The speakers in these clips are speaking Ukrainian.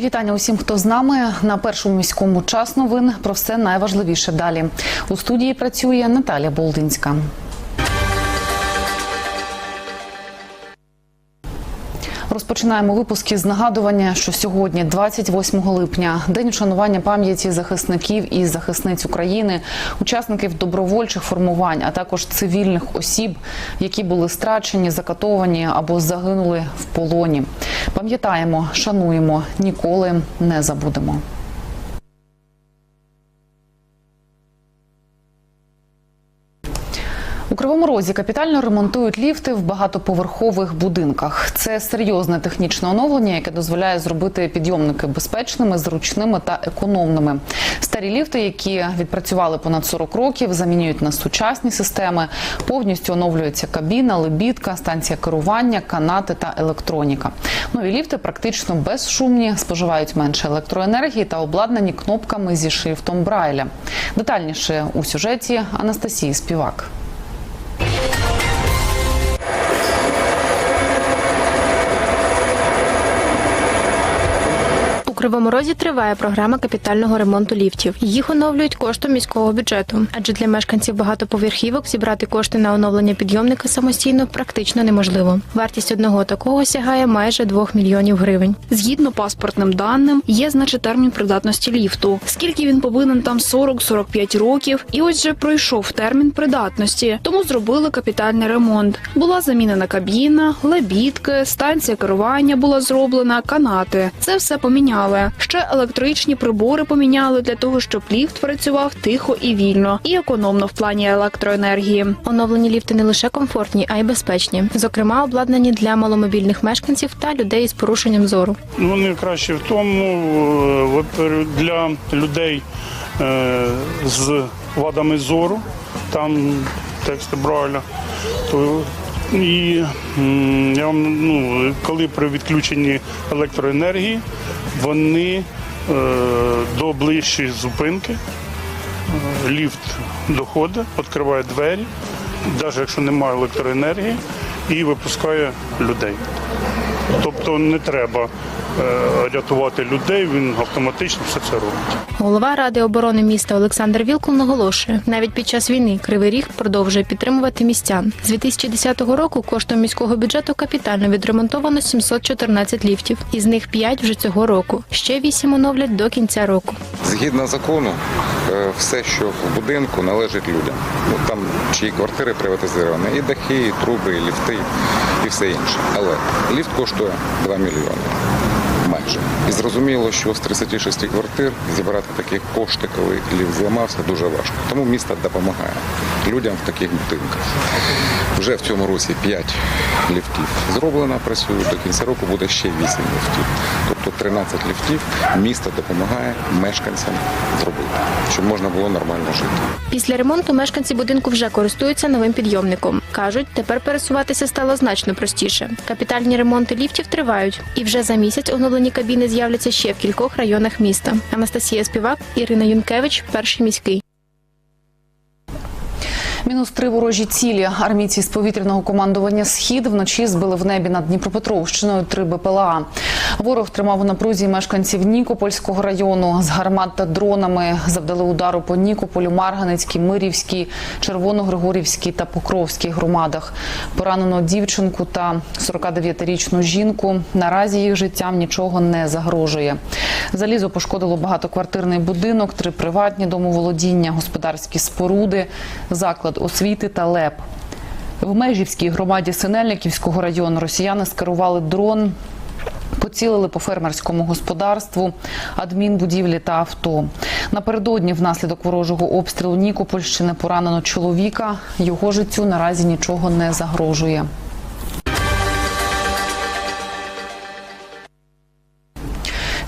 Вітання усім, хто з нами на першому міському час новин. Про все найважливіше далі. У студії працює Наталя Болдинська. Розпочинаємо випуски з нагадування, що сьогодні, 28 липня, день вшанування пам'яті захисників і захисниць України, учасників добровольчих формувань, а також цивільних осіб, які були страчені, закатовані або загинули в полоні. Пам'ятаємо, шануємо, ніколи не забудемо. У Кривому Розі капітально ремонтують ліфти в багатоповерхових будинках. Це серйозне технічне оновлення, яке дозволяє зробити підйомники безпечними, зручними та економними. Старі ліфти, які відпрацювали понад 40 років, замінюють на сучасні системи. Повністю оновлюється кабіна, лебідка, станція керування, канати та електроніка. Нові ліфти практично безшумні, споживають менше електроенергії та обладнані кнопками зі шрифтом Брайля. Детальніше у сюжеті Анастасії Співак. Кривому Розі триває програма капітального ремонту ліфтів. Їх оновлюють коштом міського бюджету, адже для мешканців багатоповерхівок зібрати кошти на оновлення підйомника самостійно практично неможливо. Вартість одного такого сягає майже 2 мільйонів гривень. Згідно паспортним даним, є значить термін придатності ліфту. Скільки він повинен там 40-45 років, і ось же пройшов термін придатності, тому зробили капітальний ремонт. Була замінена кабіна, лебідки, станція керування була зроблена, канати. Це все поміняли. Ще електричні прибори поміняли для того, щоб ліфт працював тихо і вільно, і економно в плані електроенергії. Оновлені ліфти не лише комфортні, а й безпечні, зокрема, обладнані для маломобільних мешканців та людей з порушенням зору. Вони краще в тому е, для людей е, з вадами зору, там тексти Брайля. То і я вам, ну, коли при відключенні електроенергії, вони е, до ближчої зупинки е, ліфт доходить, відкриває двері, навіть якщо немає електроенергії, і випускає людей. Тобто не треба рятувати людей, він автоматично все це робить. Голова ради оборони міста Олександр Вілкул наголошує, навіть під час війни Кривий Ріг продовжує підтримувати містян. З 2010 року коштом міського бюджету капітально відремонтовано 714 ліфтів, із них 5 вже цього року. Ще 8 оновлять до кінця року. Згідно закону, е, все, що в будинку, належить людям. Ну там чиї квартири приватизовані, і дахи, і труби, і ліфти, і все інше. Але ліфт коштує 2 мільйони. Майже. І зрозуміло, що з 36 квартир зібрати таких кошти, коли лів зламався, дуже важко. Тому місто допомагає людям в таких будинках. Вже в цьому році 5 ліфтів зроблено, працюють. До кінця року буде ще 8 ліфтів. Тобто 13 ліфтів місто допомагає мешканцям зробити, щоб можна було нормально жити. Після ремонту мешканці будинку вже користуються новим підйомником. кажуть, тепер пересуватися стало значно простіше. Капітальні ремонти ліфтів тривають, і вже за місяць оновлені кабіни з'являться ще в кількох районах міста. Анастасія Співак, Ірина Юнкевич, перший міський. Мінус три ворожі цілі. Армійці з повітряного командування Схід вночі збили в небі над Дніпропетровщиною три БПЛА. Ворог тримав у напрузі мешканців Нікопольського району з гармат та дронами. Завдали удару по Нікополю, Марганецькій, Мирівській, Червоногригорівській та Покровській громадах. Поранено дівчинку та 49-річну жінку. Наразі їх життям нічого не загрожує. Залізо пошкодило багатоквартирний будинок, три приватні домоволодіння, господарські споруди, заклад освіти та ЛЕП. В Межівській громаді Синельниківського району росіяни скерували дрон. Поцілили по фермерському господарству, адмінбудівлі та авто. Напередодні внаслідок ворожого обстрілу Нікопольщини поранено чоловіка. Його життю наразі нічого не загрожує.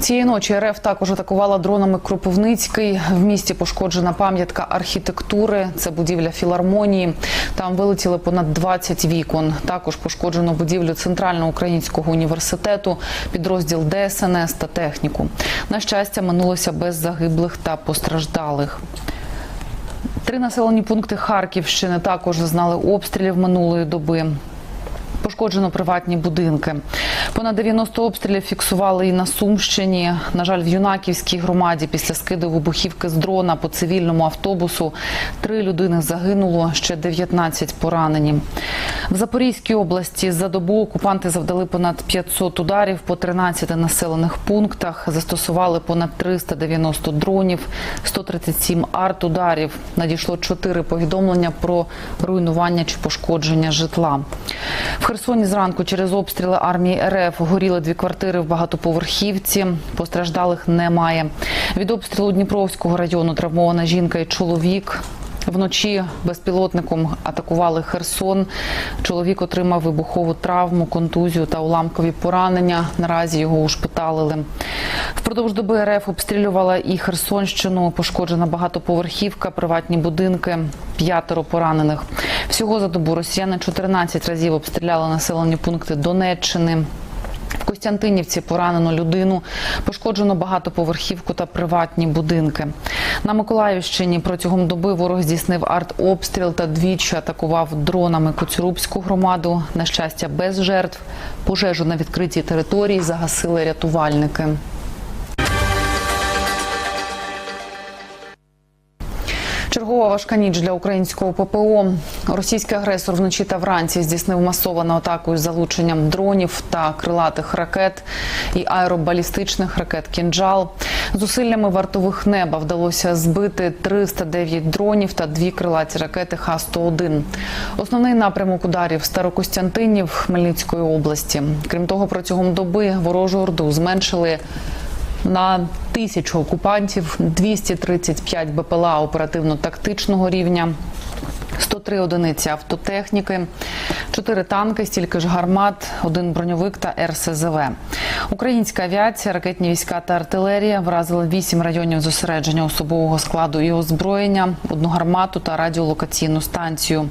Цієї ночі РФ також атакувала дронами Кропивницький. В місті пошкоджена пам'ятка архітектури. Це будівля філармонії. Там вилетіли понад 20 вікон. Також пошкоджено будівлю Центрального українського університету, підрозділ ДСНС та техніку. На щастя, минулося без загиблих та постраждалих. Три населені пункти Харківщини також зазнали обстрілів минулої доби. Пошкоджено приватні будинки. Понад 90 обстрілів фіксували і на Сумщині. На жаль, в Юнаківській громаді після скиду вибухівки з дрона по цивільному автобусу три людини загинуло, ще 19 поранені. В Запорізькій області за добу окупанти завдали понад 500 ударів по 13 населених пунктах. Застосували понад 390 дронів, 137 арт-ударів. Надійшло 4 повідомлення про руйнування чи пошкодження житла. В Херсоні зранку через обстріли армії РФ горіли дві квартири в багатоповерхівці. Постраждалих немає. Від обстрілу Дніпровського району травмована жінка і чоловік. Вночі безпілотником атакували Херсон. Чоловік отримав вибухову травму, контузію та уламкові поранення. Наразі його ушпиталили. Впродовж доби РФ обстрілювала і Херсонщину. Пошкоджена багатоповерхівка, приватні будинки, п'ятеро поранених. Всього за добу росіяни 14 разів обстріляли населені пункти Донеччини. В Костянтинівці поранено людину, пошкоджено багатоповерхівку та приватні будинки. На Миколаївщині протягом доби ворог здійснив артобстріл та двічі атакував дронами Куцюрубську громаду. На щастя, без жертв. Пожежу на відкритій території загасили рятувальники. Чергова важка ніч для українського ППО. Російський агресор вночі та вранці здійснив масовану атаку із залученням дронів та крилатих ракет і аеробалістичних ракет «Кінжал». Зусиллями вартових неба вдалося збити 309 дронів та дві крилаті ракети Х-101. Основний напрямок ударів Старокостянтинів Хмельницької області. Крім того, протягом доби ворожу орду зменшили на тисячу окупантів, 235 БПЛА оперативно-тактичного рівня. 103 одиниці автотехніки, 4 танки, стільки ж гармат, один броньовик та РСЗВ. Українська авіація, ракетні війська та артилерія вразили 8 районів зосередження особового складу і озброєння, одну гармату та радіолокаційну станцію.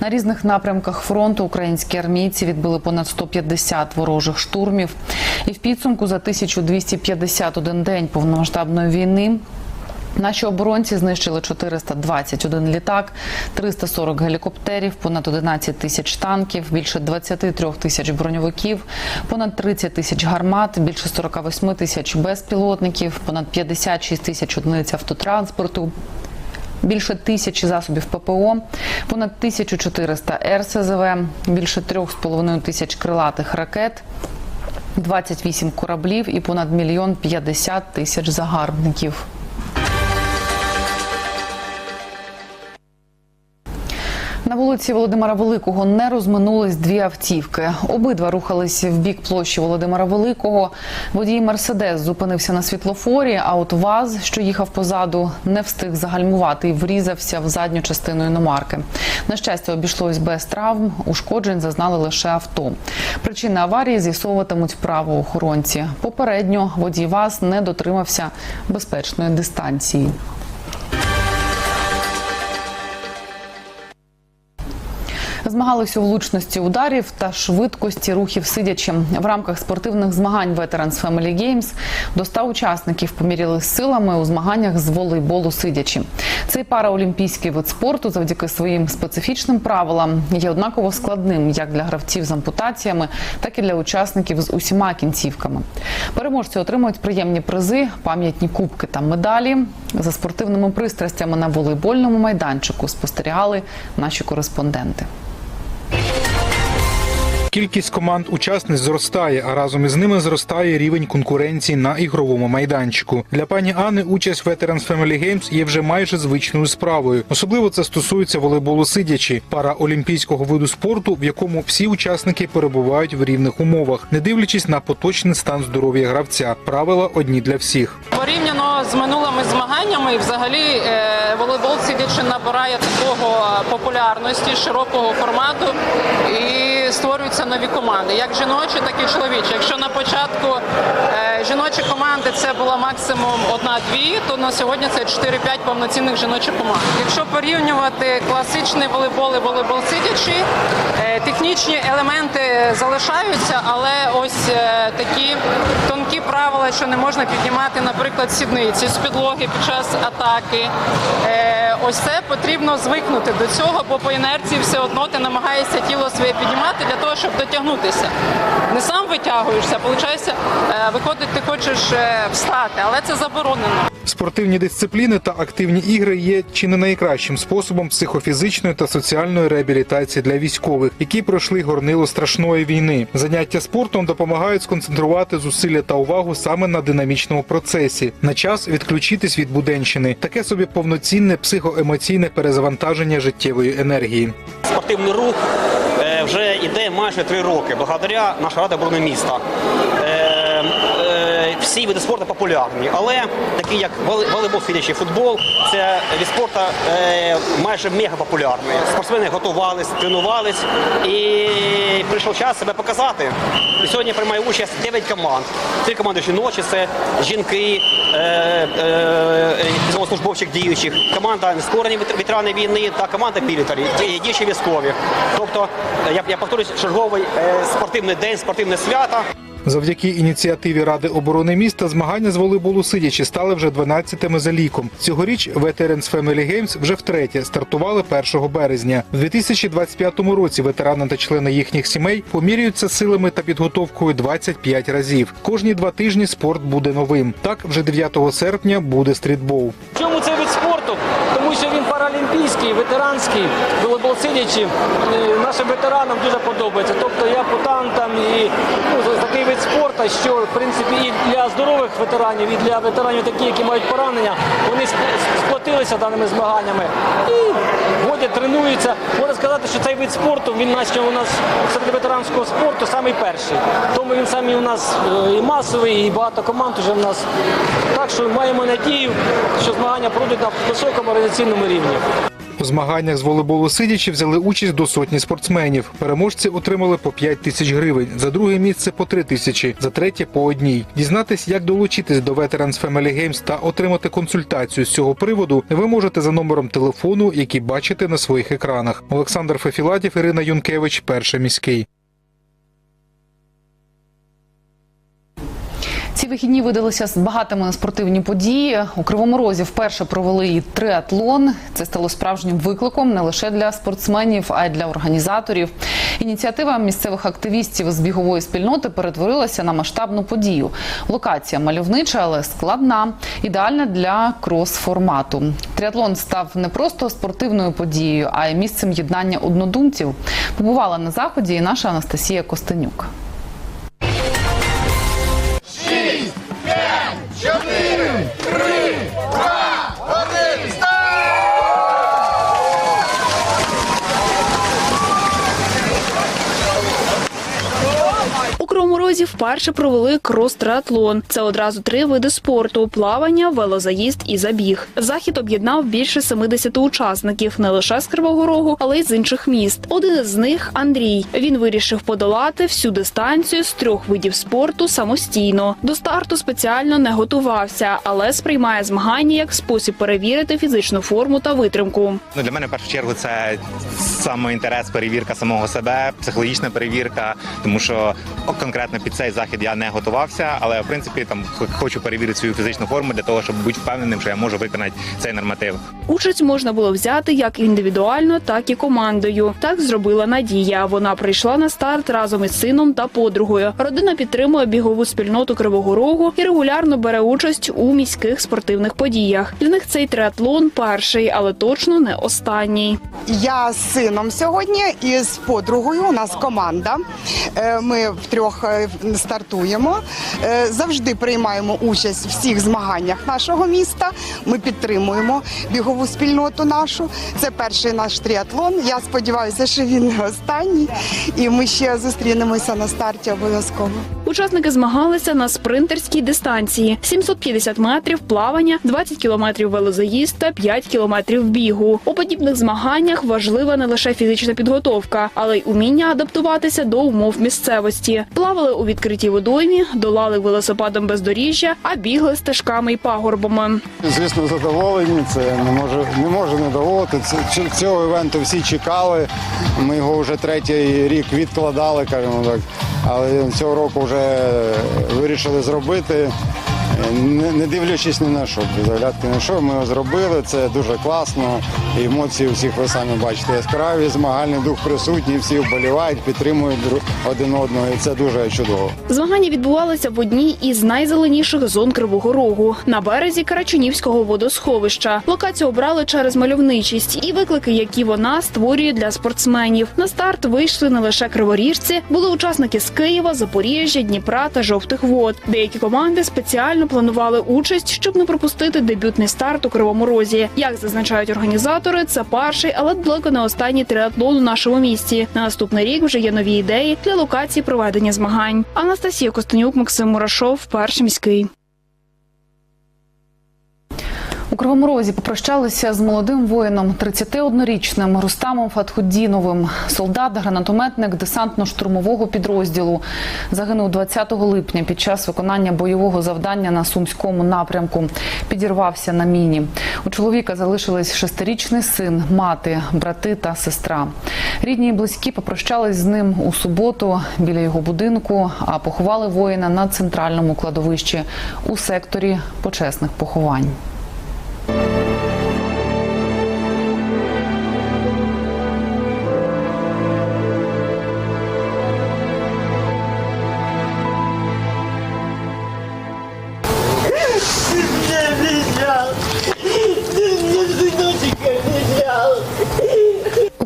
На різних напрямках фронту українські армійці відбили понад 150 ворожих штурмів. І в підсумку за 1251 день повномасштабної війни Наші оборонці знищили 421 літак, 340 гелікоптерів, понад 11 тисяч танків, більше 23 тисяч броньовиків, понад 30 тисяч гармат, більше 48 тисяч безпілотників, понад 56 тисяч одиниць автотранспорту. Більше тисячі засобів ППО, понад 1400 РСЗВ, більше 3,5 тисяч крилатих ракет, 28 кораблів і понад мільйон 50 тисяч загарбників. На вулиці Володимира Великого не розминулись дві автівки. Обидва рухались в бік площі Володимира Великого. Водій Мерседес зупинився на світлофорі, а от ВАЗ, що їхав позаду, не встиг загальмувати і врізався в задню частину іномарки. На щастя, обійшлось без травм. Ушкоджень зазнали лише авто. Причини аварії з'ясовуватимуть правоохоронці. Попередньо водій ВАЗ не дотримався безпечної дистанції. Змагалися у влучності ударів та швидкості рухів сидячим. В рамках спортивних змагань Veterans Family Games до 100 учасників поміряли силами у змаганнях з волейболу сидячи. Цей параолімпійський вид спорту завдяки своїм специфічним правилам є однаково складним як для гравців з ампутаціями, так і для учасників з усіма кінцівками. Переможці отримують приємні призи, пам'ятні кубки та медалі. За спортивними пристрастями на волейбольному майданчику спостерігали наші кореспонденти. Кількість команд учасниць зростає, а разом із ними зростає рівень конкуренції на ігровому майданчику. Для пані Анни участь в Veterans Family Games є вже майже звичною справою. Особливо це стосується волейболу сидячи, параолімпійського виду спорту, в якому всі учасники перебувають в рівних умовах, не дивлячись на поточний стан здоров'я гравця. Правила одні для всіх. Порівняно з минулими змаганнями, взагалі е, волейбол сидячи набирає такого популярності, широкого формату і створюються нові команди, як жіночі, так і чоловічі. Якщо на початку е, жіночі команди це була максимум одна-дві, то на сьогодні це 4-5 повноцінних жіночих команд. Якщо порівнювати класичний волейбол і волейбол сидячи, е, технічні елементи залишаються, але ось е, такі тонкі правила, що не можна піднімати, наприклад, сідниці з підлоги під час атаки. Ось це потрібно звикнути до цього, бо по інерції все одно ти намагаєшся тіло своє піднімати для того, щоб дотягнутися. Не сам витягуєшся, виходить, е, виходить, ти хочеш е, встати, але це заборонено. Спортивні дисципліни та активні ігри є чи не найкращим способом психофізичної та соціальної реабілітації для військових, які пройшли горнило страшної війни. Заняття спортом допомагають сконцентрувати зусилля та увагу саме на динамічному процесі, на час відключитись від буденщини, таке собі повноцінне психоемоційне перезавантаження життєвої енергії. спортивний рух е, вже йде майже три роки, благодаря наша рада оборони міста. Е, е, Всі види спорту популярні, але такі як волейбол, сидячий футбол, це від спорту е, майже мега популярний. Спортсмени готувались, тренувались і прийшов час себе показати. І сьогодні приймає участь 9 команд. Три команди жіночі це жінки, е, е, військовослужбовчих діючих, команда нескорені ветерани війни та команда пілітарі, діючі військові. Тобто, я, я повторюсь, черговий е, спортивний день, спортивне свято. Завдяки ініціативі Ради оборони міста змагання з волейболу сидячи стали вже 12-ми за ліком. Цьогоріч Veterans Family Games вже втретє стартували 1 березня. У 2025 році ветерани та члени їхніх сімей поміряються силами та підготовкою 25 разів. Кожні два тижні спорт буде новим. Так, вже 9 серпня буде стрітбол. Чому цей вид спорту? Паралімпійський, ветеранський, волейбол сидячи. Е, Нашим ветеранам дуже подобається. Тобто я путантам і ну, такий вид спорту, що в принципі і для здорових ветеранів, і для ветеранів такі, які мають поранення, вони сп- сплотилися даними змаганнями і ходять, тренуються. Можна сказати, що цей вид спорту він наче у нас серед ветеранського спорту самий перший. Тому він самий у нас е, і масовий, і багато команд вже в нас. Так що маємо надію, що змагання пройдуть на високому організаційному рівні. У змаганнях з волейболу сидячи взяли участь до сотні спортсменів. Переможці отримали по 5 тисяч гривень, за друге місце по 3 тисячі, за третє по одній. Дізнатись, як долучитись до Veterans Family Games та отримати консультацію з цього приводу, ви можете за номером телефону, який бачите на своїх екранах. Олександр Фефіладів, Ірина Юнкевич, перший міський. Ці вихідні видалися з багатими на спортивні події. У Кривому Розі вперше провели і триатлон. Це стало справжнім викликом не лише для спортсменів, а й для організаторів. Ініціатива місцевих активістів з бігової спільноти перетворилася на масштабну подію. Локація мальовнича, але складна, ідеальна для крос-формату. Триатлон став не просто спортивною подією, а й місцем єднання однодумців. Побувала на заході і наша Анастасія Костенюк. Розі вперше провели крос-триатлон. Це одразу три види спорту: плавання, велозаїзд і забіг. Захід об'єднав більше 70 учасників не лише з Кривого Рогу, але й з інших міст. Один із них Андрій. Він вирішив подолати всю дистанцію з трьох видів спорту самостійно. До старту спеціально не готувався, але сприймає змагання як спосіб перевірити фізичну форму та витримку. Ну, для мене в першу чергу це саме інтерес, перевірка самого себе, психологічна перевірка, тому що конкретно під цей захід я не готувався, але в принципі там х- хочу перевірити свою фізичну форму для того, щоб бути впевненим, що я можу виконати цей норматив. Участь можна було взяти як індивідуально, так і командою. Так зробила Надія. Вона прийшла на старт разом із сином та подругою. Родина підтримує бігову спільноту Кривого Рогу і регулярно бере участь у міських спортивних подіях. Для них цей триатлон перший, але точно не останній. Я з сином сьогодні і з подругою. У нас команда. Е, Ми втрьох е, стартуємо. Е, Завжди приймаємо участь в всіх змаганнях нашого міста. Ми підтримуємо бігову спільноту нашу. Це перший наш тріатлон. Я сподіваюся, що він не останній, і ми ще зустрінемося на старті обов'язково. Учасники змагалися на спринтерській дистанції: 750 метрів плавання, 20 кілометрів велозаїзд та 5 кілометрів бігу. У подібних змаганнях важлива не лише фізична підготовка, але й уміння адаптуватися до умов місцевості. Плавали у відкритій водоймі, долали велосипедом бездоріжжя, а бігли стежками й пагорбами. Звісно, задоволені. Це не може не може не доводити. Цього івенту всі чекали. Ми його вже третій рік відкладали, кажемо так. Але цього року вже вирішили зробити. Не, дивлячись ні на що, без оглядки на що, ми зробили. Це дуже класно. Емоції всіх ви самі бачите яскраві, змагальний дух присутній, всі вболівають, підтримують один одного, і це дуже чудово. Змагання відбувалися в одній із найзеленіших зон Кривого Рогу на березі Карачунівського водосховища. Локацію обрали через мальовничість і виклики, які вона створює для спортсменів. На старт вийшли не лише криворіжці, були учасники з Києва, Запоріжжя, Дніпра та жовтих вод. Деякі команди спеціально планували участь, щоб не пропустити дебютний старт у Кривому Розі. Як зазначають організатори, це перший, але далеко не останній триатлон у нашому місті. На наступний рік вже є нові ідеї для локації проведення змагань. Анастасія Костенюк, Максим Мурашов, перший міський. У Кривому Розі попрощалися з молодим воїном, 31-річним Рустамом Фатхуддіновим. Солдат, гранатометник десантно-штурмового підрозділу. Загинув 20 липня під час виконання бойового завдання на Сумському напрямку. Підірвався на міні. У чоловіка залишились шестирічний син, мати, брати та сестра. Рідні і близькі попрощались з ним у суботу біля його будинку, а поховали воїна на центральному кладовищі у секторі почесних поховань.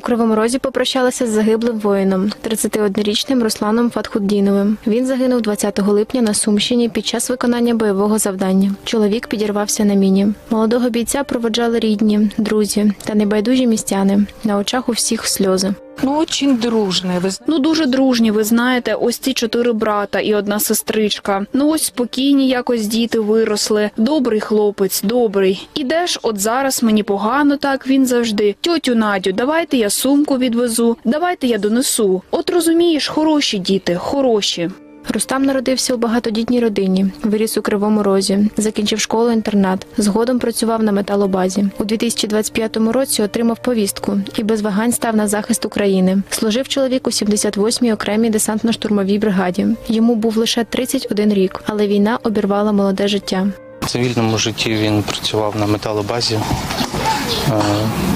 Кривому Розі попрощалися з загиблим воїном, 31-річним Русланом Фатхуддіновим. Він загинув 20 липня на Сумщині під час виконання бойового завдання. Чоловік підірвався на міні. Молодого бійця проводжали рідні, друзі та небайдужі містяни. На очах у всіх сльози. Ну, очень дружний. Ви ну дуже дружні. Ви знаєте, ось ці чотири брата і одна сестричка. Ну ось спокійні якось діти виросли. Добрий хлопець, добрий. Ідеш, от зараз мені погано, так він завжди. Тьотю Надю, давайте я сумку відвезу, давайте я донесу. От розумієш, хороші діти, хороші. Рустам народився у багатодітній родині, виріс у Кривому Розі, закінчив школу-інтернат. Згодом працював на металобазі. У 2025 році отримав повістку і без вагань став на захист України. Служив чоловік у 78-й окремій десантно-штурмовій бригаді. Йому був лише 31 рік, але війна обірвала молоде життя. Цивільному житті він працював на металобазі, е,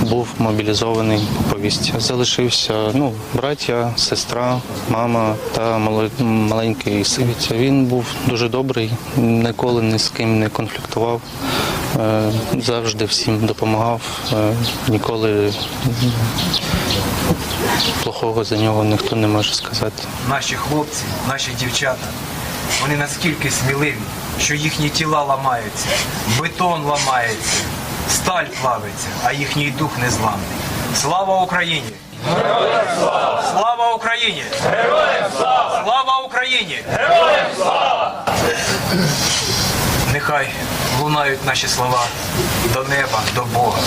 був мобілізований по повісті. Залишився ну, браття, сестра, мама та маленький сивіця. Він був дуже добрий, ніколи ні з ким не конфліктував, е, завжди всім допомагав, е, ніколи плохого за нього ніхто не може сказати. наші хлопці, наші дівчата, вони наскільки сміливі, що їхні тіла ламаються, бетон ламається, сталь плавиться, а їхній дух не зламний. Слава Україні! Героям слава! Слава Україні! Героям слава! Слава Україні! Героям слава! Нехай лунають наші слова до неба, до Бога.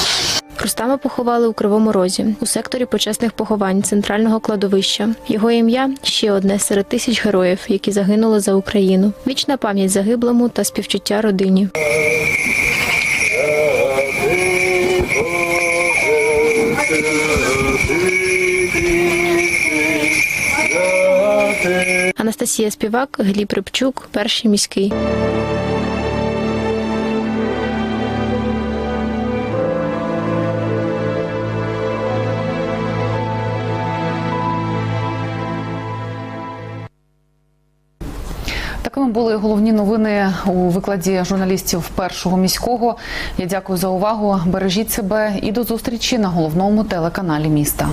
Рустама поховали у Кривому Розі у секторі почесних поховань центрального кладовища. Його ім'я ще одне серед тисяч героїв, які загинули за Україну. Вічна пам'ять загиблому та співчуття родині. Анастасія Співак, Гліб Рибчук, перший міський. Були головні новини у викладі журналістів першого міського. Я дякую за увагу. Бережіть себе і до зустрічі на головному телеканалі міста.